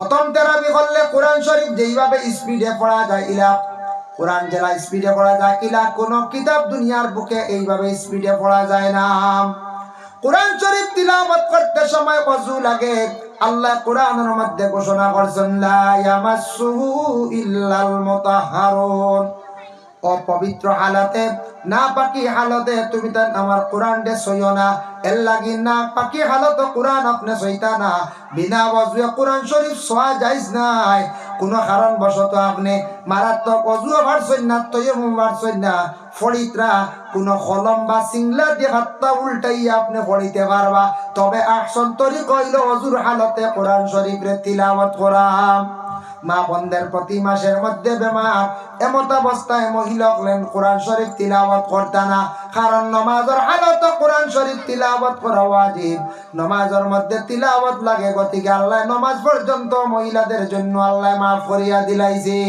প্রথম তেরাবি করলে কোরআন শরীফ যেইভাবে স্পিডে পড়া যায় ইলা কোরআন জেলা স্পিডে পড়া যায় ইলা কোন কিতাব দুনিয়ার বুকে এইভাবে স্পিডে পড়া যায় না। কোরআন শরীফ তিলাওয়াত করতে সময় অজু লাগে। আল্লাহ কোরআনের মধ্যে ঘোষণা করছেন, লা ইয়ামাসসুহু ইল্লাল মুতাহহারুন অপবিত্র হালাতে না পাকি হালতে, তুমি তান আমার কোরআন দে সইও না। এর লাগি না পাকি হালত কোরআন আপনি সইতা না। বিনা অজুয়ে কোরআন শরীফ সোয়া যাইস নাই। কোন কারণ বশত আপনি মারাত্মক অজুও ভারছেন না তৈম ভারছেন না। ফড়িতরা কোন কলম বা সিংলা দিয়ে হাতটা উল্টাইয়া আপনি পড়িতে পারবা। তবে আহসন তরি কইল, অজুর হালতে কোরআন শরীফরে তিলাওয়াত করাম। মা বন্ধের প্রতি মাসের মধ্যে বেমার। এমত অবস্থায় মহিলা হলেন কোরআন শরীফ তিলাওয়াত করতে না কারণ নমাজের হালত কোরআন শরীফ তিলাওয়াত করা ওয়াজিব। নমাজের মধ্যে তিলাওয়াত লাগে গতিকে আল্লাহ নমাজ পর্যন্ত মহিলাদের জন্য আল্লাহ মাফ করিয়া দিলাইছে।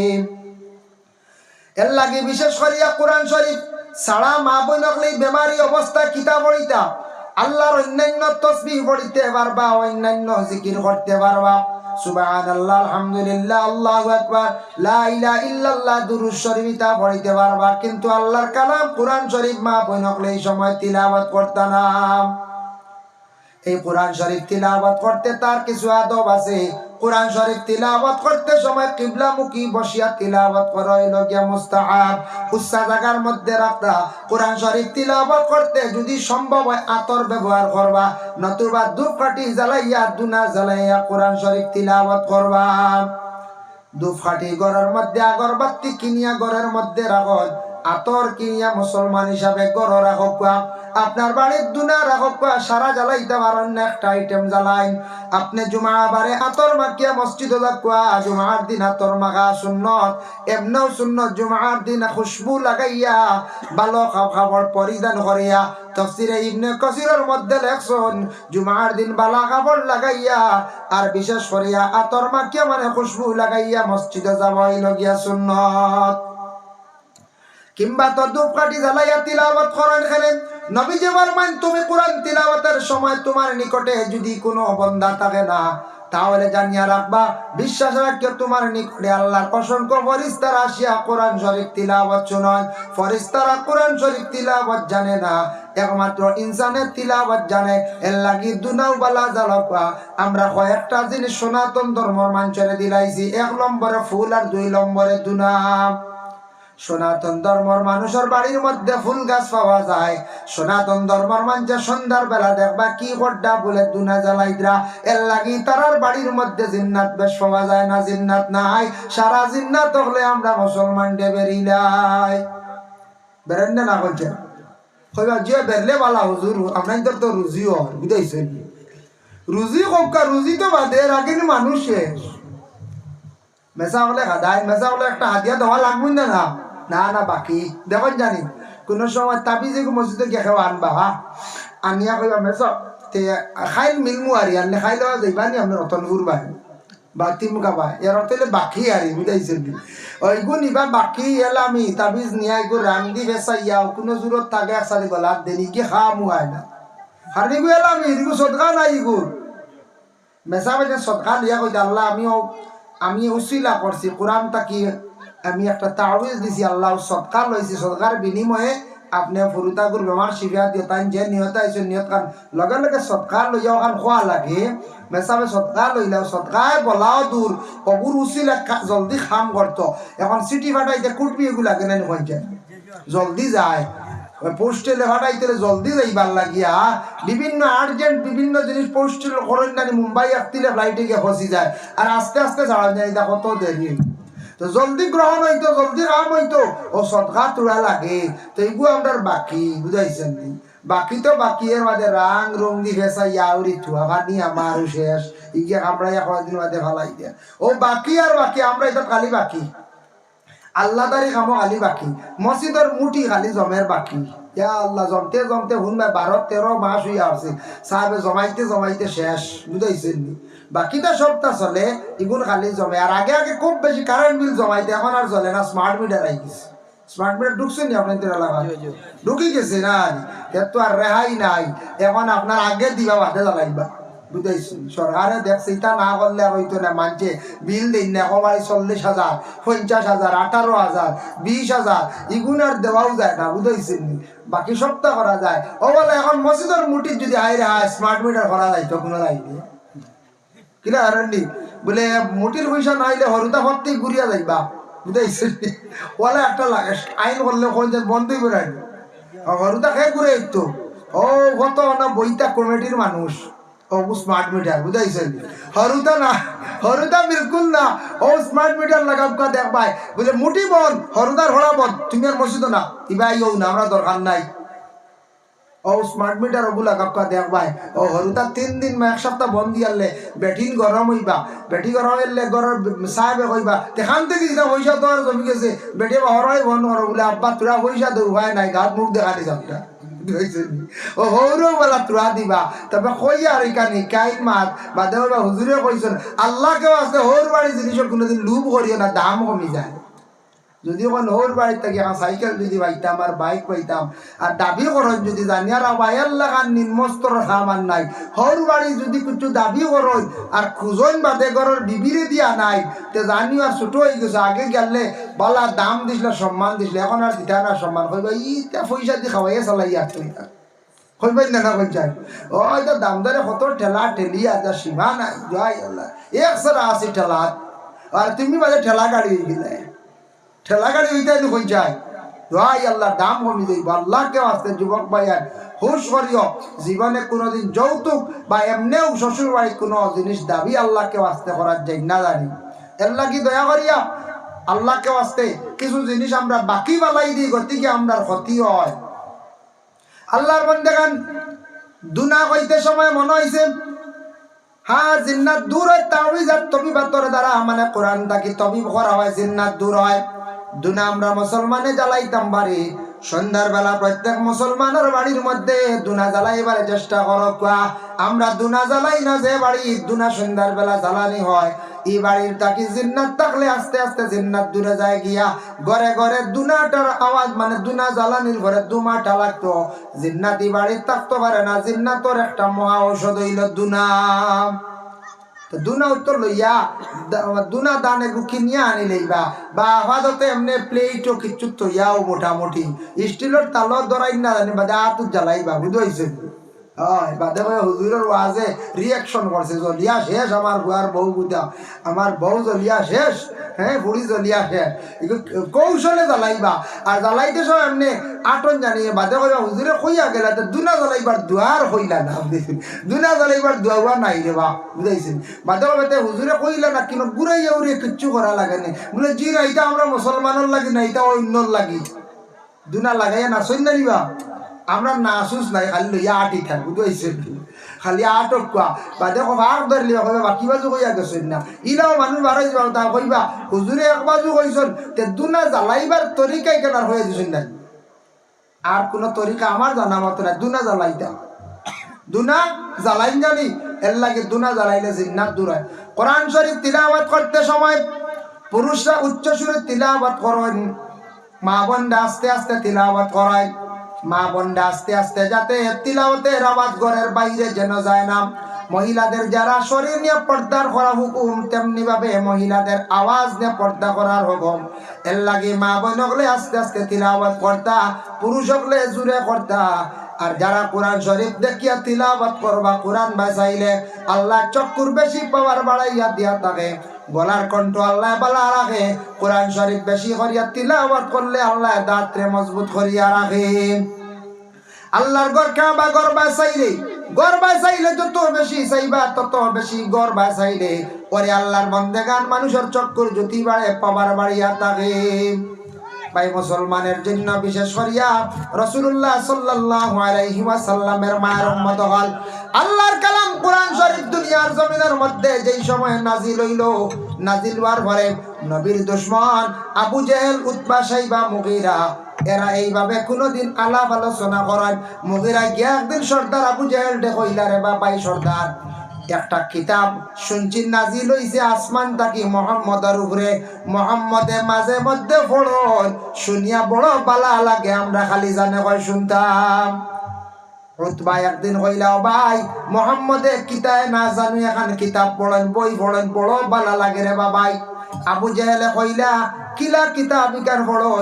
এর লাগে বিশেষ করিয়া কোরআন শরীফ সারা মা বোন বেমারি অবস্থা কিতা পড়িতা? আল্লাহর অন্যান্য তসবিহ পড়িতে পারবা, অন্যান্য জিকির করতে পারবা। সুবহানাল্লাহ, আলহামদুলিল্লাহ, আল্লাহু আকবার, লা ইলাহা ইল্লাল্লাহ, দুরূদ শরীফ তা পড়িতে পারবা, কিন্তু আল্লাহর কালাম কোরআন শরীফ মা বোন এই সময় তিলাওয়াত করতা না এই কোরআন শরীফ তিলাওয়াত করতে তার কিছু আদব আছে। কোরআন শরীফ তিলাওয়াত করতে সময় কিবলামুখী বসিয়া তিলাওয়াত করা হইল গিয়া মুস্তাহাব। উচ্চা জায়গার মধ্যে রাখতা। কোরআন শরীফ তিলাওয়াত করতে যদি সম্ভব হয় আতর ব্যবহার করবা, নতুবা ধূপকাঠি জ্বালাইয়া, দুনা জ্বালাইয়া কোরআন শরীফ তিলাওয়াত করবা। ধূপকাঠি ঘরের মধ্যে, আগরবাতি কিনিয়া ঘরের মধ্যে রাখত। আতর কিনিয়া মুসলমান হিসাবে গড় রাখক আপনার বাড়ির দুনা রাখক সারা জ্বালাইতে পারেন একটা আইটেম জ্বালাইন। আপনি জুমা বারে আতর মাখিয়া মসজিদ যাকুয়া জুমার দিন আতর মাখা সুন্নত, এমনও সুন্নত জুমার দিন খুশবু লাগাইয়া ভালো খাবার পরিধান করিয়া। তফসিরে ইবনে কসিরের মধ্যে লেখছন, জুমার দিন বালা কাপড় লাগাইয়া, আর বিশেষ করিয়া আতর মাখিয়া মানে খুশবু লাগাইয়া মসজিদে যাওয়াই লগিয়া সুন্নত। কিংবা তো ধূপকাঠি জ্বালাইয়া তিলাওয়াত করেন খেলেন। নবী যে মান তুমি কোরআন তিলাওয়াতের সময় তোমার নিকটে যদি কোনো বন্ধা থাকে না, তাহলে জানিয়া রাখবা, বিশ্বাস রাখিও তোমার নিকটে আল্লাহর অসংখ্য ফরিস্তার আসিয়া কোরআন শরীফ তিলাওয়াত শুনন ফরিস্তারা কোরআন শরীফ তিলাবত জানে না, একমাত্র ইনসানের তিলাওয়াত জানে। এর লাগি দুনাও বালা জালকা আমরা কয়েকটা জিনিস সনাতন ধর্মর মাঞ্চরে দিলাইছি, এক নম্বরে ফুল আর দুই নম্বরে দুনাম সনাতন ধর্মর মানুষের বাড়ির মধ্যে ফুল গাছ পাওয়া যায়। সনাতন ধর্মর মানুষে সন্ধ্যার বেলা দেখবা কি গড্ডা বলে দুনা জ্বালাইদরা এর লাগি তারার বাড়ির মধ্যে জিন্নাত বেশ পাওয়া যায় না, জিন্নাত নাই। সারা জিন্নাত হলে আমরা মুসলমান ডে বেরিলাই। বেরেন না বলছে কইবা, যে বেরলে বালা হুজুর আপনাদের তো রুজিও বুঝাইছেন? রুজি কবকা রুজি তো বাদে আগে শেষ মেসা হলে খাদায় মেসা হলে একটা হাতিয়া দেওয়া লাগবে না না। না না, বাকি। দেখুন জানি, কোনো সময় যে মসজিদে গেছে আনবা হা আনিয়া কইবা মেস তে, খাইল মিলমু আরি আনলে খাই লওয়া যাইবা নি আপনার রতন ফুরবা বা তিমুকা বা এর অতলে বাকি আরি বুঝাইছেন ওইগু নিবা বাকি এলা আমি তাবিজ নিয়া এগু রান্দি বেসা ইয়া কোনো জুরত থাকে একসাথে গলা দেনি কি খা মুয়াই না হারি গু এলা আমি এদিকে সদকা নাই ইগু মেসা বেজে সদকা লিয়া কইতে, আল্লাহ আমিও আমি উসিলা করছি কোরআন তাকি আমি একটা তাওয়িজ দিছি আল্লাহ সৎকার লইছি, সৎকার বিনিময়ে আপনি ফুরুতাগুর বেমার শিবিয়া দিয়ে তাই যে নিয়ত আইছে, নিয়ত কান। লগে লগে সৎকার লইয়া ওখান খোয়া লাগে মেসাবে সৎকার লইলাও সৎকার বলাও দূর অবুর উচিলে জলদি খাম করতো এখন সিটি ফাটাইতে কুটবি এগুলা কেন হয়েছে জলদি যায়। পোস্টেলে ফাটাইতে জলদি যাইবার লাগিয়া। বিভিন্ন আর্জেন্ট বিভিন্ন জিনিস পোস্টেল করেন মুম্বাই আসতিলে ফ্লাইটে গিয়ে ফসি যায়। আর আস্তে আস্তে ছাড়া যায় এটা কত দেরি তো জলদি গ্রহণ হইতো, জলদি কাম হইতো। ও সদকা তোড়া লাগে, তো এইগু আমরা বাকি, বুঝাইছেন নি? বাকি তো বাকি, এর মাঝে রাং দি ফেসা ইয়াউরি থুয়া ভানি আমার শেষ। ইগে আমরা কয়েকদিন মাঝে ফালাই দিয়া। ও বাকি আর বাকি আমরা এটা খালি বাকি। আল্লাহ দারি কামো খালি বাকি। মসজিদের মুঠি খালি জমের বাকি। ইয়া আল্লাহ, জমতে জমতে শুনবে, বারো তেরো মাস হইয়া আছে। সাহেবে জমাইতে জমাইতে শেষ, বুঝাইছেন নি? বাকিটা সবটা চলে এগুলো খালি জমে। আর আগে আগে খুব বেশি কারেন্ট বিল জমাইতে এখন আর চলে না স্মার্ট মিটার আই গেছে। স্মার্ট মিটার ঢুকছে নি আপনাদের এলাকা ঢুকি গেছে না এর তো আর রেহাই নাই। এখন আপনার আগে দিবা বাদে জ্বালাইবা। বুঝাইছি সরকারে দেখছে এটা না করলে হইতো না মানছে বিল দিন না কমাই চল্লিশ হাজার পঞ্চাশ হাজার আঠারো হাজার বিশ হাজার ইগুন আর দেওয়াও যায় না বুঝাইছেন বাকি সপ্তাহ করা যায়। ও বলে এখন মসজিদের মুটির যদি হয় স্মার্ট মিটার করা যায় তো কোনো লাইনে কিনা হারান্ডি বলে মুটির পয়সা না হইলে হরুতা ভর্তি ঘুরিয়া যাইবা। বুঝাইছেন ওলা একটা লাগে আইন করলে কোন যে বন্ধই বেড়াই হরুতা খেয়ে ঘুরে তো ও কত না বইটা কমিটির মানুষ। ও স্মার্ট মিটার বুঝাইছেন হরুতা না হরুতা বিলকুল না। ও স্মার্ট মিটার লাগাব কা দেখবাই। বুঝলে মুটি বন হরুদার হরা বন তুমি আর মসজিদ না। ইবা ইও না, আমরা দরকার নাই। ও স্মার্ট মিটার ওগুলা কাপকা দেখবাই ও হরুতা তিন দিন বা এক সপ্তাহ বন্ধ দিয়ালে বেটিন গরম হইবা। বেটি গরম হইলে গরম সাহেবে কইবা তেখান থেকে যেটা পয়সা তো আর জমি গেছে। বেটি বা হরাই বন্ধ করো বলে, আব্বা, তোরা পয়সা তো উপায় নাই, গাত মুখ দেখা দিস একটা ও হৌরও বলা তোরা দিবা। তবে কই আর এখানে? কাইন মাত? বা দেওয়া হুজুরে কইছেন আল্লাহকেও আছে হৌর বাড়ি জিনিসের কোনোদিন লুভ করিও না, দাম কমি যায়। যদি ওর বাড়িতে থেকে সাইকেল যদি পাইতাম আর বাইক পাইতাম। আর দাবি করেন যদি জানি আর বায়ার লাগান নিম্নস্তর খামান নাই। হর বাড়ি যদি কিছু দাবি করেন আর খুঁজন বাদে ঘরের বিবিরে দিয়া নাই, তে জানি আর ছোট হয়ে গেছে। আগে গেলে বালা দাম দিছিলে সম্মান দিছিলে। এখন আর দিতা না সম্মান কইবা ই তা পয়সা দিয়ে খাওয়াইয়া চালাই আর তুই না ও এটা দাম কত ঠেলা ঠেলি আছে সীমা নাই। জয় আল্লাহ একশো আশি ঠেলা আর তুমি বাজে ঠেলা গাড়ি গেলে। ঠেলা গাড়ি হইতে হয়ে যায়। দোয়াই আল্লাহ দাম কমি দেব আল্লাহকে আসতে যুবক ভাইয়ার হুশ করিও জীবনে কোনোদিন যৌতুক বা এমনিও শ্বশুর বাড়ির কোনো জিনিস দাবি আল্লাহকে আসতে করার যাই না জানি। আল্লাহ কি দয়া করিয়া আল্লাহকে আসতে কিছু জিনিস আমরা বাকি বালাই দিই, গতিকে আমরা ক্ষতি হয়। আল্লাহর বন্দেগান, দুনা কইতে সময় মনে হয়েছে হ্যাঁ জিন্নাত দূর হয় তাওই যার তবি বাতর দ্বারা মানে কোরআন থাকি তবি করা হয়, জিন্নাত দূর হয়। দুনা আমরা মুসলমানে জ্বালাইতাম বাড়ি। সন্ধ্যার বেলা প্রত্যেক মুসলমানের বাড়ির মধ্যে দুনা জ্বালাইবার চেষ্টা করো, কুয়া। আমরা দুনা জ্বালাই না যে বাড়ি, দুনা সন্ধ্যার বেলা জ্বালানি হয়। এই বাড়ির তাকি জিন্নাত থাকলে আস্তে আস্তে জিন্নাত দূরে যায় গিয়া ঘরে ঘরে দুনাটার আওয়াজ মানে দুনা জ্বালানির ঘরে দুমাটা লাগতো। জিন্নাত এই বাড়ির থাকতে পারে না, জিন্নাতর একটা মহা ঔষধ হইল দুনা। দুনা উত্তর লইয়া দুনা দানে গুকি নিয়ে আনি লইবা। বা আপাতত এমনি প্লেটও কিচ্ছু তৈয়াও মোটামুটি। স্টিলের তালত ধরাই না জানি বা আতুত জ্বালাইবা বুঝাইছে হয়, বাদে কয়ে হুজুরের ওয়াজে রিয়াকশন করছে জলিয়া শেষ আমার বুয়ার বউ বুঝা আমার বউ জলিয়া শেষ হ্যাঁ বুড়ি জলিয়া শেষ। কৌশলে জ্বালাইবা আর জ্বালাইতে সব এমনি আটন জানিয়ে, বাদে কইবা হুজুরে কইয়া গেলা তো দুনা জ্বালাইবার দুয়ার হইলা না বুঝেছেন দুনা জ্বালাইবার দুয়া নাই রে বা বুঝাইছেন বাদে কইতে হুজুরে কইলা না কিন্তু ঘুরাই উড়ে কিচ্ছু করা লাগে না বলে জি না এটা আমরা মুসলমানের লাগি না এটা অন্যর লাগি। দুনা লাগাইয়া না নিবা আমরা নাচুস নাই, খালি লইয়া আটি থাক বুঝাইছেন খালি আটক কোয়া। বা দেখো ভাগ ধরলি কইবা, বাকি বাজু কইয়া গেছেন না? ইলাও মানুষ বাড়াই যাবা তা কইবা, হুজুরে, এক বাজু কইছেন, তে দুনা জ্বালাইবার তরিকাই কেনার হয়ে দিছেন না আর কোন তরিকা আমার জানা মতো না দুনা জ্বালাইতা। দুনা জ্বালাইন জানি, এর লাগে দুনা জ্বালাইলে জিন্নাত দূর হয়। কোরআন শরীফ তিলাওয়াত করতে সময় পুরুষরা উচ্চ সুরে তিলাওয়াত করেন, মা বোনরা আস্তে আস্তে তিলাওয়াত করায়। মা বোনরা আস্তে আস্তে যাতে তিলাওয়াতের আওয়াজ ঘরের বাইরে যেন যায় না। মহিলাদের যারা শরীর নিয়ে পর্দার করা হুকুম, তেমনি ভাবে মহিলাদের আওয়াজ নিয়ে পর্দা করার হুকুম। এর লাগে মা বোন হলে আস্তে আস্তে তিলাওয়াত করতা, পুরুষ হলে জুড়ে করতা। আর যারা কোরআন শরীফ দেখিয়া তিলাওয়াত করবা, কোরআন বাঁচাইলে আল্লাহ চক্কুর বেশি পাওয়ার বাড়াইয়া দিয়া থাকে। গলার কণ্ঠ আল্লাহ বালা রাখে। কোরআন শরীফ বেশি করিয়া তিলাওয়াত করলে আল্লাহ দাঁতরে মজবুত করিয়া রাখে। আল্লাহর গর কাবা গর বাসাইলে গর বাসাইলে যত বেশি চাইবা, তত বেশি গর বাসাইলে। পরে আল্লাহর বন্দেগান মানুষের চক্কর জ্যোতি বাড়ে পাবার বাড়িয়া থাকে। ভাই, মুসলমানের জন্য বিশেষ করিয়া রসুল্লাহ ওয়াসাল্লামের মায়ের হল। আল্লাহর কালাম কোরআন শরীফ দুনিয়ার জমিনের মধ্যে যেই সময় নাজিল হইল, নাজিল হওয়ার পরে নবীর দুশ্মন, আবু জেহেল, উতবা, সাইবা, মুগীরা, এরা এইভাবে কোনোদিন আলাপ আলোচনা করেন মুগিরা গিয়া একদিন সর্দার আবু জেহেল ডে কইলা, রে বাবাই সর্দার একটা কিতাব শুনছি, নাজিল হইছে আসমান তাকি মোহাম্মদের উপরে। মোহাম্মদে মাঝে মধ্যে পড়ন শুনিয়া বড় বালা লাগে, আমরা খালি জানে কয় শুনতাম। একদিন কইলা ভাই, মোহাম্মদে কিতায় না জানি, এখন কিতাব পড়েন, বই পড়েন, বড় বালা লাগে রে বাবাই আবু জাহেলে কইলা, কিলা কিতাব ইকার পড়ো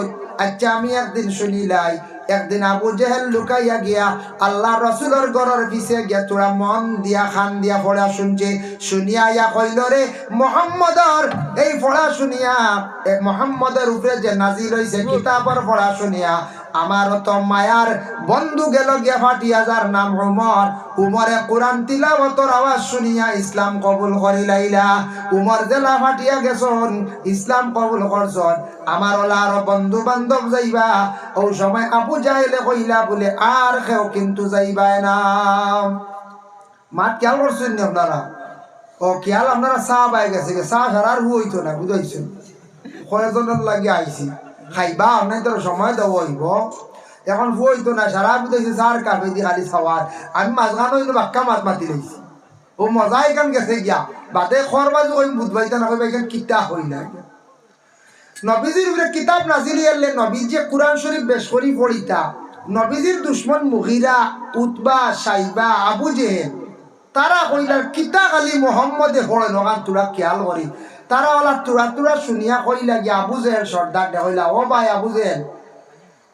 আচ্ছা আমি একদিন শুনিলাই। একদিন আবু জেহেল লুকাইয়া গিয়া আল্লাহ রসুলের গড়ের পিছে গিয়া তোরা মন দিয়া, খান দিয়া পড়া শুনছে। শুনিয়া ইয়া কইল রে, মোহাম্মদর, এই পড়া শুনিয়া মোহাম্মদের উপরে যে নাজির হইছে, কিতাবর পড়া শুনিয়া আমার তো মায়ার বন্ধু গেল গিয়া ফাটিয়া যার নাম উমর। উমরে কোরআন তিলাওয়াতর আওয়াজ শুনিয়া ইসলাম কবুল করিলাইলা। উমর জেলা ফাটিয়া গেছন, ইসলাম কবুল করছন। আমার ওলা আরও বন্ধু বান্ধব যাইবা। ও সময় আবু যাইলে কইলা বলে, আর কেউ কিন্তু যাইবাই না। মাত খেয়াল করছেন আপনারা? ও খেয়াল আপনারা চা পাই গেছে চা আর হইতো না, বুঝাইছেন। কয়েকজনের লাগে আইছি? খাইবা আপনার তো সময় দেব হইব। এখন হইতো না সারা বুঝাইছে চার কাপে দি খালি খাওয়ার আমি মাঝখান হইল বাক্কা মাছ মাতি লইছি। ও মজা এখান গেছে গিয়া। বাদে খর বাজু কই বুধবাইতা না কইবা এখান কিতা হই না নবীজির উপরে কিতাব নাজিল হইলে নবীজি কোরআন শরীফ বেশ করি পড়িতা নবীজির দুশ্মন মুগিরা উতবা সাইবা আবু জেহেল। তারা কইলার কিতা খালি মোহাম্মদে পড়ে নগান তোরা খেয়াল করি তারা ওলা তুরা তুরা শুনিয়া কইলা গিয়া আবু জেহেল সর্দার দে। কইলা, ও ভাই আবু জেহেল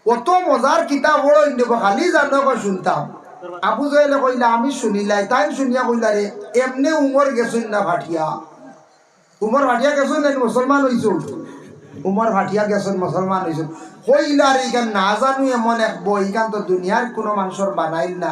অত মজার কিতাব বড় দেব খালি জানো শুনতাম। আবু জেহেলে কইলা, আমি শুনিলাই। তাই শুনিয়া কইলা, রে, এমনি উমর গেছুন না ভাটিয়া। উমর ভাটিয়া গেছুন না মুসলমান হইছুন? উমর ভাটিয়া গেছুন মুসলমান হইছুন। কইলা রে না জানো এমন এক বই ইখান তো দুনিয়ার কোনো মানুষের বানাইল না।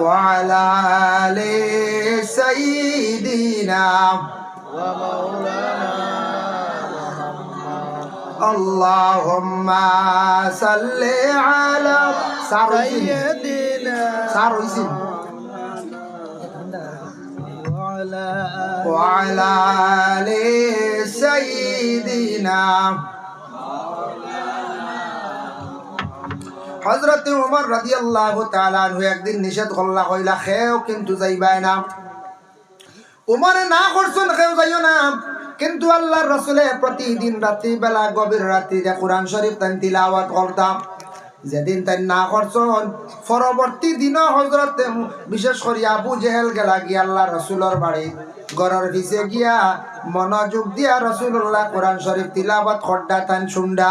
وعلى آل سيدنا ومولانا اللهم صل على سيدنا وعلى وعلى آل سيدنا হজরত উমর রাদিয়াল্লাহু তাআলা আনহু একদিন নিষেধ করলা, কইলা, খেও কিন্তু যাইবাই না। উমরে, না করছুন, খেও যাইও না। কিন্তু আল্লাহ রসুলে প্রতিদিন রাত্রি বেলা গভীর রাত্রিতে কোরআন শরীফ তাই তিলাওয়াত করতাম। যেদিন তাই না করছন, পরবর্তী দিন হজরত বিশেষ করে আবু জেহেল গেলা গিয়া আল্লাহ রসুলর বাড়ি গরর পিছে গিয়া মনোযোগ দিয়া রসুল্লাহ কোরআন শরীফ তিলাবাত খড্ডা তান শুন্ডা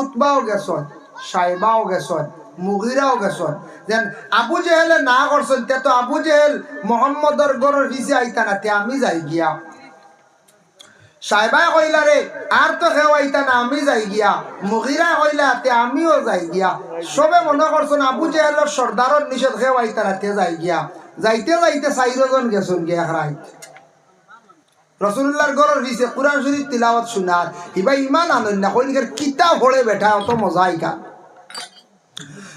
উতবাও গেছন। সাইবাও গেছন মুগিরাও গেছন যেন আবু জেহেলে না করছেন তে তো আবু জেহেল মোহাম্মদর গরর পিছে আইতা না তে আমি যাই গিয়া। সাহেবা কইলা রে আর তো কেউ আইতা না আমি যাই গিয়া। মুগিরা কইলা, তে আমিও যাই গিয়া। সবে মনে করছেন আবু জেহেলর সর্দারর নিষেধ কেউ আইতা না তে যাই গিয়া। যাইতে যাইতে চাইরজন গেছন গিয়া রাইত রসুল্লাহর গরর দিছে কোরআন শরীফ তিলাওয়াত শুনার ইবা ইমান আনন্দ না কইনকের কিতাব হলে বেঠা, অত মজাইকা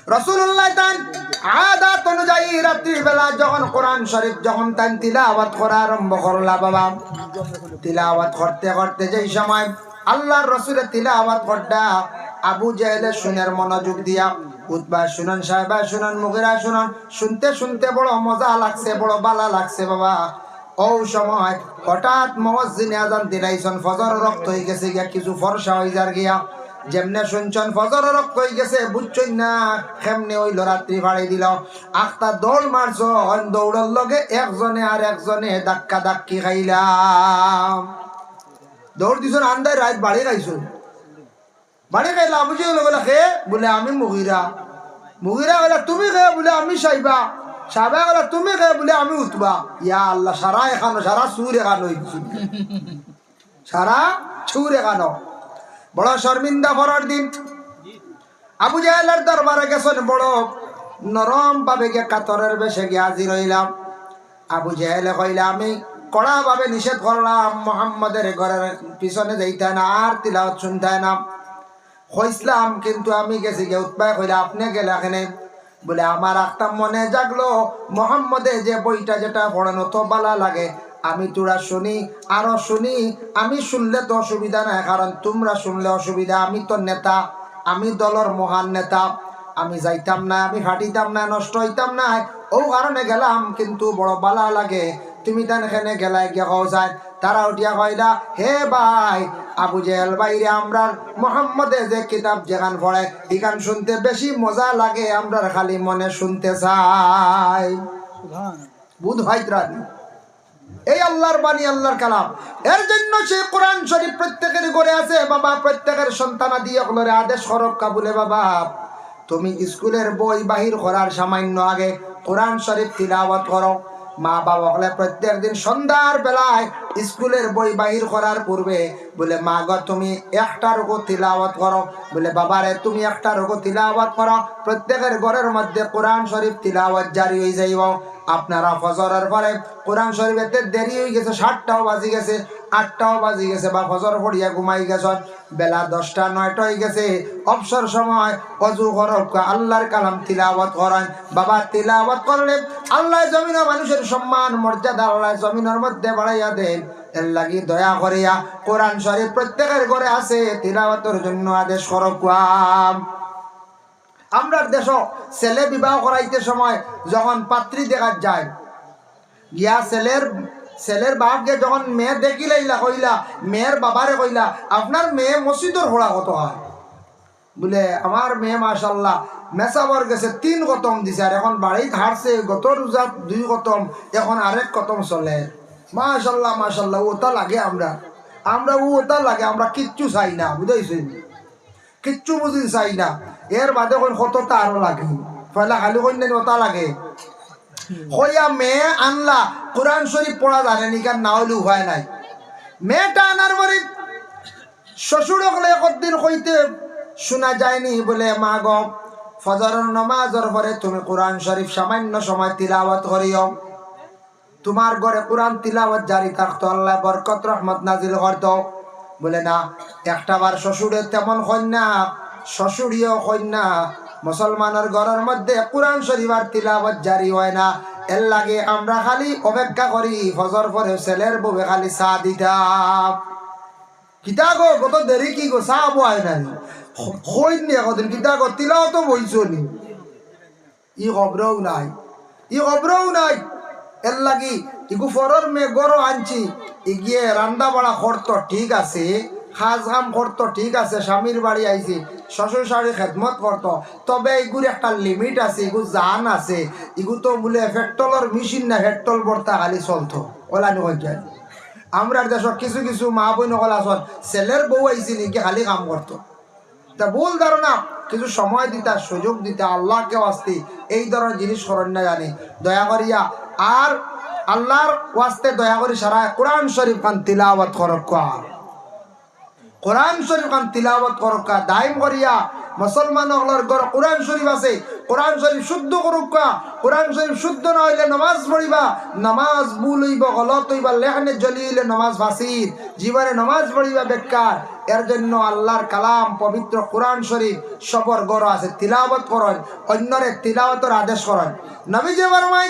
রসুল্লাহ তান আদাত অনুযায়ী যখন কোরআন শরীফ যখন তান করা আরম্ভ করলা বাবা করতে করতে যেই সময় আল্লাহর রসুলের আবু মনোযোগ দিয়া উৎবা শুনান, সাহেবা শুনান, মুগিরা শুনান, শুনতে শুনতে বড় মজা লাগছে, বড় বালা লাগছে বাবা। ও সময় হঠাৎ মসজিদে আজান দিলাইছন, ফজর রক্ত হয়ে গেছে গিয়া, কিছু ফরসা হয়ে যার গিয়া যেমনে শুনছন ফজর রক্ত হয়ে গেছে, বুঝছই না কেমনে ওই রাত্রি ভাড়ি দিল। আখতা দৌড় মারছ দৌড়ার লগে একজনে আর একজনে ধাক্কা ধাক্কি খাইলাম। দৌড় দিছন, আন্দায় রাত বাড়ি খাইছুন বাড়ি খাইলাম বুঝি বলে খে? বলে আমি মুগিরা। মুগিরা বলে তুমি খে? বলে, আমি সাইবা। সাবা বলে তুমি খে? বলে, আমি উঠবা ইয়া আল্লাহ, সারা এখানো, সারা সুর এখানো সারা সুর এখানো। বড় শর্মিন্দা ভরার দিন। আবু জাহেলের দরবারে গেছেন বড় নরম ভাবে গিয়ে কাতরের বেশে গিয়ে হাজির হইলাম। আবু জাহেলে কইলা, আমি কড়া ভাবে নিষেধ করলাম, মোহাম্মদের ঘরের পিছনে যাইতে না, আর তিলাওয়াত শুনতে না। কইসলাম, কিন্তু আমি গেছি গে উৎপায় কইলা আপনি গেলে এখানে? বলে, আমার একটা মনে জাগলো, মোহাম্মদে যে বইটা যেটা পড়ানো তো বালা লাগে। আমি তোরা শুনি আরও শুনি। আমি শুনলে তো অসুবিধা নাই কারণ তোমরা শুনলে অসুবিধা। আমি তো নেতা আমি দলের মহান নেতা। আমি যাইতাম না আমি ফাটিতাম না নষ্ট হইতাম না। ও কারণে গেলাম কিন্তু বড় বালা লাগে। তুমি তান এখানে গেলাই গিয়ে যায় তারা উঠিয়া কইলা হে ভাই আবু জেহেল বাইরে আমরা মোহাম্মদে যে কিতাব যেখান পড়ে এখান শুনতে বেশি মজা লাগে আমরা খালি মনে শুনতে চাই। বুধ ভাইত্রানি এই আল্লাহর বাণী, আল্লাহর কালাম। এর জন্য সে কোরআন শরীফ প্রত্যেকের ঘরে আছে, বাবা, প্রত্যেকের সন্তানা দিয়ে আদেশ করক কাবুলে, বাবা। তুমি স্কুলের বই বাহির করার সামান্য আগে কোরআন শরীফ তিলাওয়াত করো। মা বাবা হলে প্রত্যেক দিন সন্ধ্যার বেলায় স্কুলের বই বাহির করার পূর্বে বলে, মা গো, তুমি একটা রোগো তিলাওয়াত করো। বলে বাবারে তুমি একটা রোগো তিলাওয়াত করো। প্রত্যেকের ঘরের মধ্যে কোরআন শরীফ তিলাওয়াত জারি হয়ে যাইব। আপনারা ফজরের পরে কোরআন শরীফেতে দেরি হয়ে গেছে, সাতটাও বাজি গেছে, আটটাও বাজি গেছে, বা ফজর পড়িয়া ঘুমাই গেছেন, বেলা দশটা, নয়টা হয়ে গেছে। অবসর সময় অজু করক, আল্লাহর কালাম তিলাওয়াত করেন। বাবা, তিলাওয়াত করলে আল্লাহ জমিন মানুষের সম্মান, মর্যাদা আল্লাহ জমিনের মধ্যে বাড়াইয়া দেন। এর লাগি দয়া করিয়া কোরআন শরীফ প্রত্যেকের ঘরে আছে, তিলাওয়াতের জন্য আদেশ করক আমরা দেশ ছেলে বিবাহ করাইতে সময় যখন পাত্রী দেখা যায়, গিয়া ছেলের ছেলের বাপকে যখন মেয়ে দেখিলাইলা কইলা, মেয়ের বাবারে কইলা, আপনার মেয়ে মসজিদর হোড়া কত হয়? বলে, আমার মেয়ে মাশাল্লাহ মেসাবর গেছে, তিন কতম দিছে, আর এখন বাড়িতে হারছে গত রোজাত দুই কতম, এখন আরেক কতম চলে। মাশাল্লাহ মাশাল্লাহ ওটা লাগে আমরা। আমরা ওটা লাগে, আমরা কিচ্ছু চাই না, বুঝাইছেন? কিচ্ছু বুঝি চাই না। এর বাদে কোন কতটা আরও লাগে। পয়লা খালি কন্যা ওটা লাগে। হইয়া মেয়ে আনলা কোরআন শরীফ পড়া জানে নিকার না হইলে উপায় নাই। মেয়েটা আনার পরে শ্বশুর হলে একদিন কইতে শোনা যায়নি বলে মা গ ফজরের নমাজের পরে তুমি কোরআন শরীফ সামান্য সময় তিলাওয়াত করিও তোমার ঘরে কোরআন তিলাওয়াত জারি থাকতো। আল্লাহ বরকত রহমত নাজিল করতো বলে, না, একটা বার শ্বশুরে তেমন কন্যা, শ্বশুরিও কন্যা, মুসলমানের ঘরের মধ্যে কোরআন শরীফ আর তিলাওয়াত জারি হয় না। এর লাগে আমরা খালি অপেক্ষা করি, ফজর পরে ছেলের বউে খালি চা দিতাম। কিতা গো, কত দেরি কি গো, চা বয় নাই। হইন নি কদিন কিতা গো তিলাও তো বইছ নি। ই খবরও নাই, ই খবরও নাই। এর লাগি, ইগু ফরর মে গরো আনছি। ইগিয়ে রান্না বাড়া করতো ঠিক আছে খাজ খাম করতো ঠিক আছে, স্বামীর বাড়ি আইছি, শ্বশুর শাড়ি খেদমত করতো তবে এগুর একটা লিমিট আছে এগু জান আছে। ইগু তো বলে পেট্রোলের মেশিন না পেট্রোল বর্তা খালি চলতো। ওলানি হয়ে আমরা দেশ কিছু কিছু মা বই নকল আসন ছেলের বউ আইসি নাকি খালি কাম করতো। তা ভুল ধারণা, কিছু সময় দিতা, সুযোগ দিতা, আল্লাহকে আসতে এই ধরনের জিনিস করেন না জানি দয়া করিয়া, আর আল্লাহর ওয়াস্তে দয়া করি সারা কোরআন শরীফ খান তিলাওয়াত করক কোরআন শরীফ খান তিলাওয়াত করক দাইম করিয়া মুসলমান হলর ঘর কোরআন শরীফ আছে, কোরআন শরীফ শুদ্ধ করুক কোরআন শরীফ শুদ্ধ না হইলে নমাজ পড়িবা, নমাজ ভুল হইব, গলত হইবা, লেখানে জ্বলি হইলে নমাজ ফাঁসির। জীবনে নমাজ পড়িবা বেকার, এর জন্য আল্লাহর কালাম পবিত্র কোরআন শরীফ সবর গড় আছে, তিলাওয়াত করেন, অন্যরে তিলাওয়াতের আদেশ করেন। নবী যে বরমাই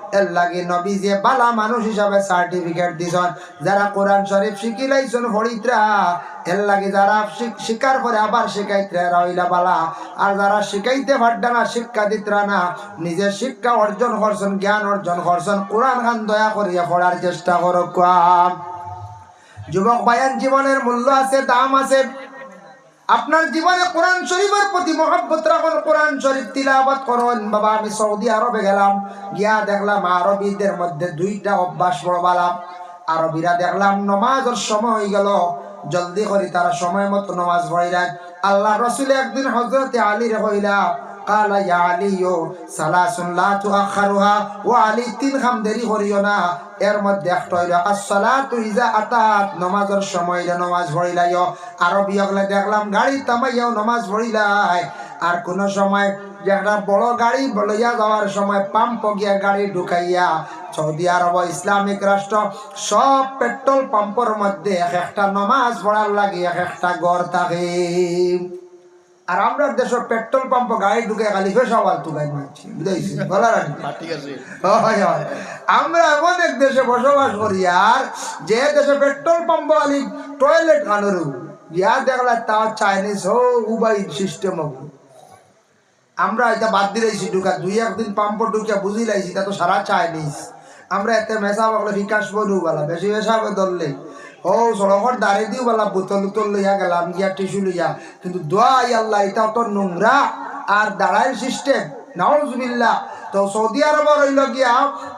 এর লাগে নবী যে বালা মানুষ হিসাবে সার্টিফিকেট দিছন। যারা কোরআন শরীফ শিখি লাইছন ফরিত্রা এর লাগে যারা শিক- শিকার করে আবার শিখাইতে রইলা বালা। আর যারা শিখাইতে পারডা না, শিক্ষা দিতরা না, নিজে শিক্ষা অর্জন করছেন, জ্ঞান অর্জন করছেন, কোরআন খান দয়া করিয়া পড়ার চেষ্টা করো কাম যুবক বায়ান জীবনের মূল্য আছে, দাম আছে আপনার জীবনে কোরআন শরীফের প্রতি মহব্বত রাখুন, কোরআন শরীফ তিলাবাত করুন। বাবা, আমি সৌদি আরবে গেলাম, গিয়া দেখলাম আরবিদের মধ্যে দুইটা অভ্যাস পড়বালাম আরবিরা দেখলাম নমাজের সময় হয়ে গেল, জলদি করি তারা সময় মতো নমাজ পড়িলেন আল্লাহ রসুল একদিন হজরতে আলীর হইলা আলিয়ো সালাসুন লা তুআখারুহা। ও আলী, তিন খাম দেরি করিও এর মধ্যে একটা হইল, আসসালাতু ইজা আতাত। নমাজের সময় নমাজ পড়িলাইও। আরবি হলে দেখলাম, গাড়ি তামাইয়াও নমাজ পড়িলাই। আর কোন সময় একটা বড় গাড়ি লইয়া যাওয়ার সময় পাম্প গিয়া গাড়ি ঢুকাইয়া, সৌদি আরব, ইসলামিক রাষ্ট্র, সব পেট্রোল পাম্পের মধ্যে এক একটা নমাজ পড়ার লাগে, এক একটা গড় থাকে। আর আমরা দেশের পেট্রোল পাম্প গাড়ি ঢুকে খালি ফেসাওয়াল তুলাই মারছি বুঝাইছি বলার হয়। আমরা এমন এক দেশে বসবাস করি আর যে দেশে পেট্রোল পাম্প আলি টয়লেট খানোরু ইয়া দেখলা তা চাইনিজ হো উবাই সিস্টেম হোক আমরা এটা বাদ দিলাইছি ঢুকা দুই একদিন পাম্প ঢুকিয়া বুঝি লাইছি তা তো সারা চাইনিজ আমরা এতে বলে ফিকাস বনু বলা বেশি মেশাবে ধরলে। ও সড়কর দাঁড়িয়ে দিও বলা, বোতল উতল লইয়া গেলাম, গিয়া টিস্যু লইয়া। কিন্তু দোয়া আল্লাহ, এটা তো নোংরা আর দাঁড়াইল সিস্টেম নাউজুবিল্লাহ। তো সৌদি আরব রইল গিয়া,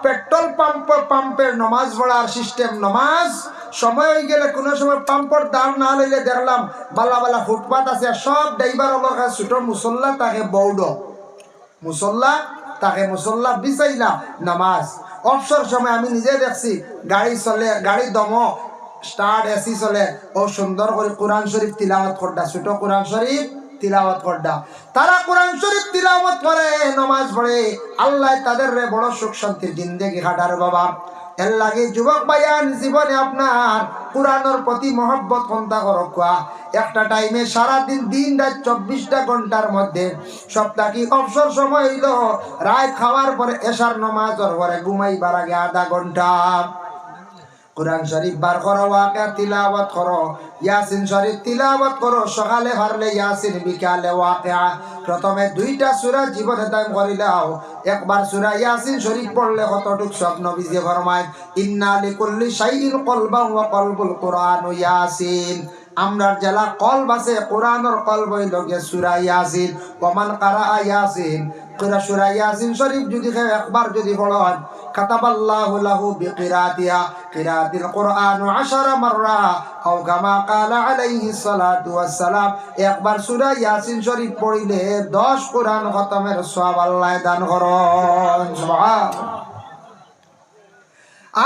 পেট্রোল পাম্প, পাম্পের নমাজ পড়ার সিস্টেম নমাজ। সময় হয়ে গেলে কোনো সময় পাম্পর দাম না লইলে দেখলাম, বালা বালা ফুটপাত আছে, সব ড্রাইভার ওর কাছে ছোট মুসল্লা তাকে বৌড মুসল্লা তাকে মুসল্লা বিচাইলা নামাজ। অবসর সময় আমি নিজে দেখছি, গাড়ি চলে, গাড়ি দম স্টার্ট এসি চলে। ও সুন্দর করে কোরআন শরীফ তিলাওয়াত করডা, ছোট কোরআন শরীফ তিলাওয়াত করডা। তারা কোরআন শরীফ তিলাওয়াত করে, নমাজ পড়ে। আল্লাহ তাদের রে বড় সুখ শান্তির জিন্দেগি খাটার বাবা। এর লাগে যুবক ভাইয়ান, জীবনে আপনার কোরআনের প্রতি মহব্বত কন্তা করকুয়া একটা টাইমে সারাদিন, দিন রাত চব্বিশটা ঘণ্টার মধ্যে সপ্তাহে অবসর সময় হইল? রায় খাওয়ার পরে এশার নমাজর পরে ঘুমাইবার আগে আধা ঘণ্টা। কোরআন শরীফ বার করো ওয়াকে তিলাওয়াত করো। ইয়াসিন শরীফ তিলাওয়াত করো, সকালে হারলে ইয়াসিন, বিকালে ওয়াকে প্রথমে দুইটা সূরা জীবনে দাম করিলাও একবার সূরা ইয়াসিন শরীফ পড়লে কতটুক স্বপ্ন বিজে ফরমায়? ইন্না লিকুল্লি শাইইন কলবান ওয়া কলবুল কোরআন ইয়াসিন। আমরার জেলা কলব আছে, কোরআনের কলব হইল গিয়ে সূরা ইয়াসিন। ওমান কারা ইয়াসিন। সূরা ইয়াসিন শরীফ যদি একবার যদি পড়েন কাতাবাল্লাহু লাহু বিকিরাতিহা। কিরাতিল কুরআন 10 মাররা। আও কামা ক্বালা আলাইহি সালাতু ওয়াসসালাম। একবার সূরা ইয়াসিন শরীফ পড়িলে 10 কোরআন খতমের সওয়াব আল্লাহ দান করেন। সুবহান।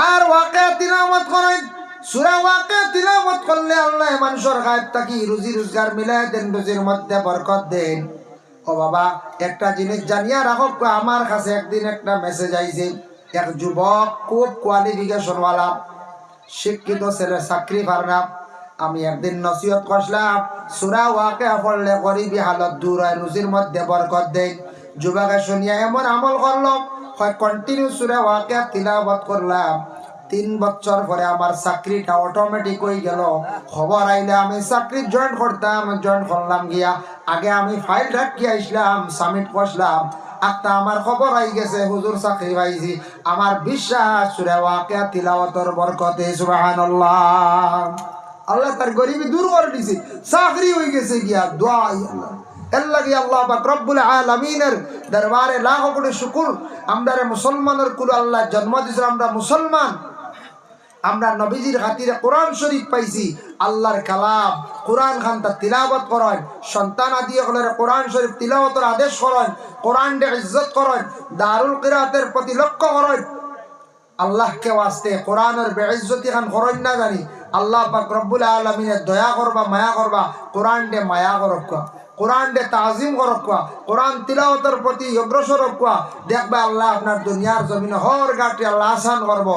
আর ওয়াকে তিলাওয়াত করেন। সূরা ওয়াকে তিলাওয়াত করলে আল্লাহ মানুষের গায়েব থাকি রুজি রোজগার মিলাই দেন, রুজির মধ্যে বরকত দেন। ও বাবা, একটা জিনিস জানিয়া রাখো, আমার কাছে একদিন একটা মেসেজ আইছে। এক যুবক খুব কোয়ালিফিকেশনওয়ালা শিক্ষিত ছেলে, চাকরি পারলাম আমি একদিন নসিহত করলাম সুরা ওয়াকে পড়লে গরিবী হালত দূর হয়, রুজির মধ্যে বরকত দেয়। যুবকে শুনিয়া এমন আমল করলাম হয় কন্টিনিউ সুরা ওয়াকে তিলাবত করলাম। তিন বছর পরে আমার চাকরিটা অটোমেটিক হয়ে গেল। খবর আইলে আমি চাকরি জয়েন করতাম জয়েন করলাম গিয়া। আগে আমি ফাইল রাখি আসলাম সাবমিট করলাম আত্মা আমার খবর আই গেছে, হুজুর চাকরি পাইছি। আমার বিশ্বাস, সুরে ওয়াকিয়া তিলাওয়াতর বরকতে, সুবহানাল্লাহ। আল্লাহ তার গরিবি দূর করে দিছে, চাকরি হয়ে গেছে গিয়া, দোয়া আল্লাহ। এল্লাগি লাগে আল্লাহ পাক রব্বুল আলামিনের দরবারে লাখ কোটি শুকুর। আমরা মুসলমানের কুল আল্লাহ জন্ম দিয়েছিল, আমরা মুসলমান। আমরা নবীজির খাতিরে কোরআন শরীফ পাইছি, আল্লাহর কালাম, কোরআন খান তা তিলাবত করেন সন্তান আদি হলে কোরআন শরীফ তিলাবতের আদেশ করেন কোরআন ডে ইজ্জত করেন দারুল কিরাতের প্রতি লক্ষ্য করেন আল্লাহকে ওয়াস্তে কোরআনের বেইজ্জতি খান করেন না জানি। আল্লাহ পাক রব্বুল আলমিনের দয়া করবা, মায়া করবা কোরআন ডে মায়া করবা কোরআন ডে তাজিম করবা কোরআন তিলাওয়াতের প্রতি অগ্রসর রক্ষা দেখবা আল্লাহ আপনার দুনিয়ার জমিনে হর গাটি আল্লাহ আসান করব।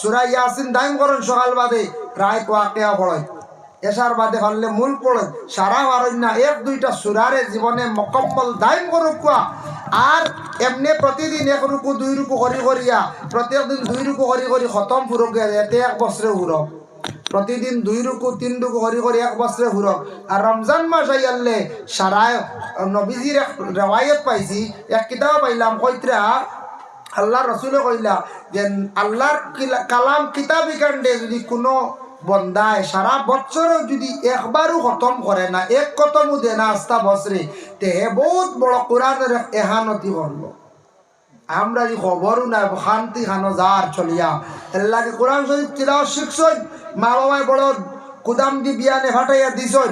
সুরাই ইয়াসিন দাইম করেন সকাল বাদে, রায় কোয়াকেয়া পড়ে এসার বাদে পারলে মূল পড়ে সারা অরণ্য এক দুইটা সুরারে জীবনে মকম্মল দাইম করুক আর এমনি প্রতিদিন এক রুকু, দুই রুকু করি করিয়া প্রত্যেক দিন দুই রুকু করি করি খতম ফুরক এতে এক বছরে ফুরক প্রতিদিন দুই রুকু, তিন রুকু করি করি এক বছরে ফুরক আর রমজান মাস আইয়ালে সারায় নবীজির রেওয়ায়ত পাইছি, এক কিতাব পাইলাম, কইত্রা আল্লাহ রসুলে কইলা যে আল্লাহর কালাম কিতাবি কাণ্ডে যদি কোনো বন্দায় সারা বছরও যদি একবারও খতম করে না, এক খতমও দে না আস্তা বছরে তে বহুত বড় কোরআনের এহানতি করল আমরা যে খবরও নাই, শান্তি খানো যার চলিয়া। এর লাগে কোরআন শরীফ তিলাও শিখছই। মা বাবায় বড় কুদাম দি বিয়ানে ফাটাইয়া দিছন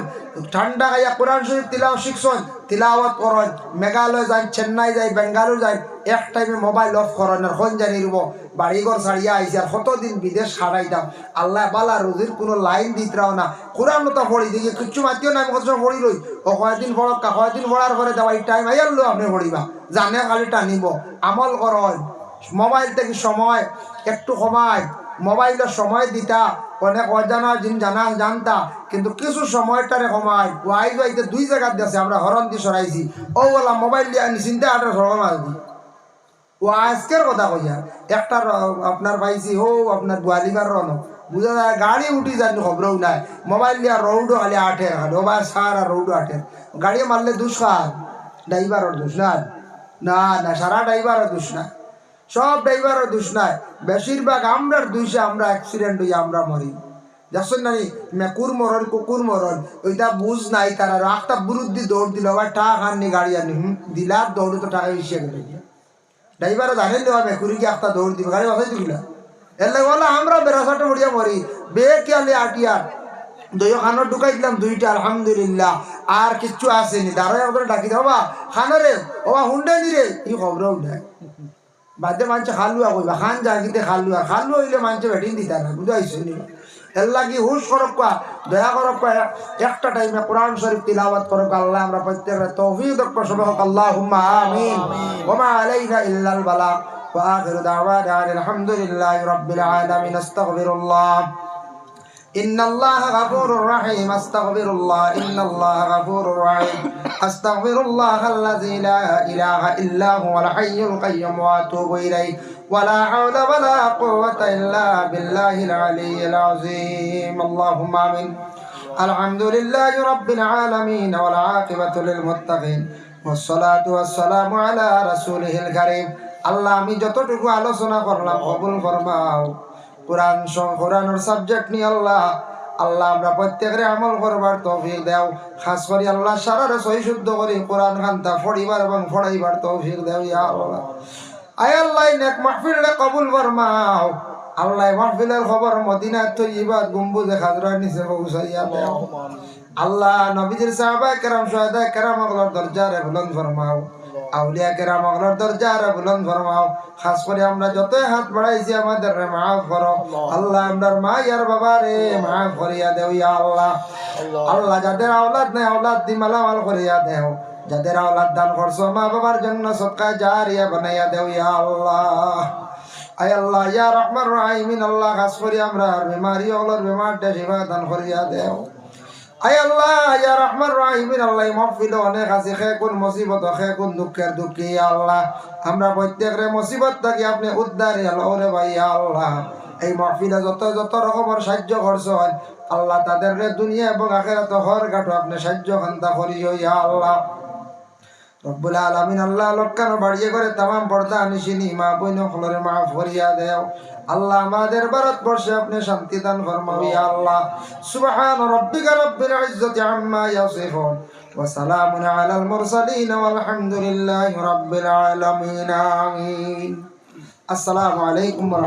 ঠান্ডা খাইয়া কোরআন শরীফ তিলাও শিখছন তিলাওয়াত করেন মেঘালয় যাই, চেন্নাই যাই বেঙ্গালুরু যাই, এক টাইমে মোবাইল অফ করেন আর হন জানি রব বাড়িঘর ছাড়িয়া আইসি আর কতদিন বিদেশ হারাই দাম আল্লাহ বালা রোজির কোনো লাইন দিতরাও না। কোরআন তো পড়ি দিকে কিচ্ছু মাতিও না আমি কত পড়ি লই ও কয়েকদিন পড়ক কয়েকদিন পড়ার পরে দেওয়া এই টাইম আইয়ার লো আপনি পড়িবা জানে খালি টানিব। আমল করেন মোবাইল থেকে সময়? একটু কমায় মোবাইলের সময় দিতা। অনেক অজানা জিন, জানা জানতা। কিন্তু কিছু সময়টারে সময় ওয়াই যাইতে দুই জায়গার দেশে আমরা হরণ দি সরাইছি ও বলা মোবাইল দিয়ে আনি, চিন্তা আটার সরম আসবি ও আজকের কথা কইয়া একটা আপনার পাইছি হো আপনার গোয়ালিবার রন বুঝা যায়, গাড়ি উঠি জানি খবরও নাই। মোবাইল দিয়া রৌডো খালি আঠে, খালি। ও বা সার আর রৌডো আঠে। গাড়ি মারলে দুষ খান ড্রাইভারের দোষ না? না না সারা ড্রাইভারের দোষ না। সব ড্রাইভারের দোষ নাই। বেশিরভাগ আমরার দোষে আমরা অ্যাক্সিডেন্ট হয়ে আমরা মরি। দেখছেন নানি মেকুর মরণ, কুকুর মরণ। ওইটা বুঝ নাই তারা। রাস্তা বিরুদ্ধে দৌড় দিল, আবার টাকা আননি গাড়ি আনি হুম, দিলা, দৌড়ে তো টাকা এসে গেল। ড্রাইভারে জানেন দেওয়া মেকুরি কি একটা দৌড় দিবে, গাড়ি বাসাই দিবিলা এর লাগে বলে, আমরা বেড়াসাটা মরিয়া মরি। বে কিয়ালে আটিয়ার দই খানো ঢুকাই দিলাম দুইটা, আলহামদুলিল্লাহ। আর কিচ্ছু আসেনি। দাঁড়ায় ডাকি দাও বা খানারে, ও বা হুন্ডে নি রে। এই খবর উঠায়। বাদে মানুষ খালুয়া কইবা খান জাগিতে খালুয়া খালু হইলে মানুষ ভেটিন দিতা না বুঝাইছো নি এর লাগি হুশ করক কয়া দয়া করক কয়া একটা টাইমে কোরআন শরীফ তিলাওয়াত করক আল্লাহ আমরা প্রত্যেকটা তৌফিক দক সবাই হোক আল্লাহুম্মা আমিন। ওয়া মা আলাইনা ইল্লাল বালা। ওয়া আখিরু দাওয়ানা আলহামদুলিল্লাহি রাব্বিল আলামিন আস্তাগফিরুল্লাহ। إن الله غفور رحيم استغفر الله إن الله غفور رحيم استغفر الله الذي لا إله إلا هو الحي القيوم وأتوب إليه ولا حول ولا قوة إلا بالله العلي العظيم اللهم آمين الحمد لله رب العالمين والعاقبة للمتقين والصلاة والسلام على رسوله الكريم আল্লাহ আমি যতটুকু আলোচনা করলাম কবুল ফরমাও কোরআন সং- কোরআনের সাবজেক্ট নিয়ে আল্লাহ আল্লাহ আমরা প্রত্যেকের আমল করবার তৌফিক দেও। খাস করে আল্লাহ সারারে সহি শুদ্ধ করে কোরআন খান্তা ফড়িবার এবং ফড়াইবার তৌফিক দেও ইয়া আল্লাহ। আয় আল্লাহ নেক মাহফিলে কবুল ফরমাও। আল্লাহ মাহফিলের খবর মদিনা তৈবাদ গম্বুজে খাজরা নিচে পৌঁছাইয়া দেও। আল্লাহ নবীজির সাহাবা কেরাম সোহাদা কেরাম অগলার দরজারে বুলন্দ ফরমাও। আউলিয়া কেরাম অগলার দরজারে বুলন্দ ফরমাও। খাস করে আমরা যতই হাত বাড়াইছি আমাদের রে মাফ করো। আল্লাহ। আমরার মা ইয়ার বাবা রে মাফ করিয়া দেও ইয়া আল্লাহ। আল্লাহ। যাদের আওলাদ নাই আওলাদ দি মালামাল করিয়া দেও। যাদের আওলাদ দান করছ মা বাবার জন্য সৎকা জারিয়া বানাইয়া দেও ইয়া আল্লাহ। আয় আল্লাহ ইয়া রহমান রাহিমিন আল্লাহ খাস করি আমরা বিমারি অগলার বিমারটা সেবা দান করিয়া দেও। আয় আল্লাহ, ইয়া রহমান রাহিমিন, আল্লাহ মহফিল অনেক আছে। খে কোন মুসিবত, খে কোন দুঃখের দুঃখী আল্লাহ। আমরা প্রত্যেকরে মুসিবত থাকি, আপনি উদ্ধারে রে ভাই, ইয়া আল্লাহ। এই মহফিলে যত যত রকমের সাহায্য করছেন আল্লাহ তাদের দুনিয়া এবং আখেরাত হর গাটো আপনি সাহায্য খান্তা করিও, ইয়া আল্লাহ। রব্বুল আলামিন আল্লাহ লক্কানো বাড়িয়ে করে তামাম পর্দা আনিসিনি মা বইন ফলরে মা ফরিয়া দেও। আল্লাহ আমাদের ভারতবর্ষে আপনি শান্তি দান আল্লাহ। সুবহান রাব্বিকা রাব্বিল ইজ্জাতি আম্মা ইয়াসিফুন। ওয়া সালামুন আলাল মুরসালিন, ওয়ালহামদুলিল্লাহি রাব্বিল আলামিন। আমিন। আসসালামু আলাইকুম ওয়া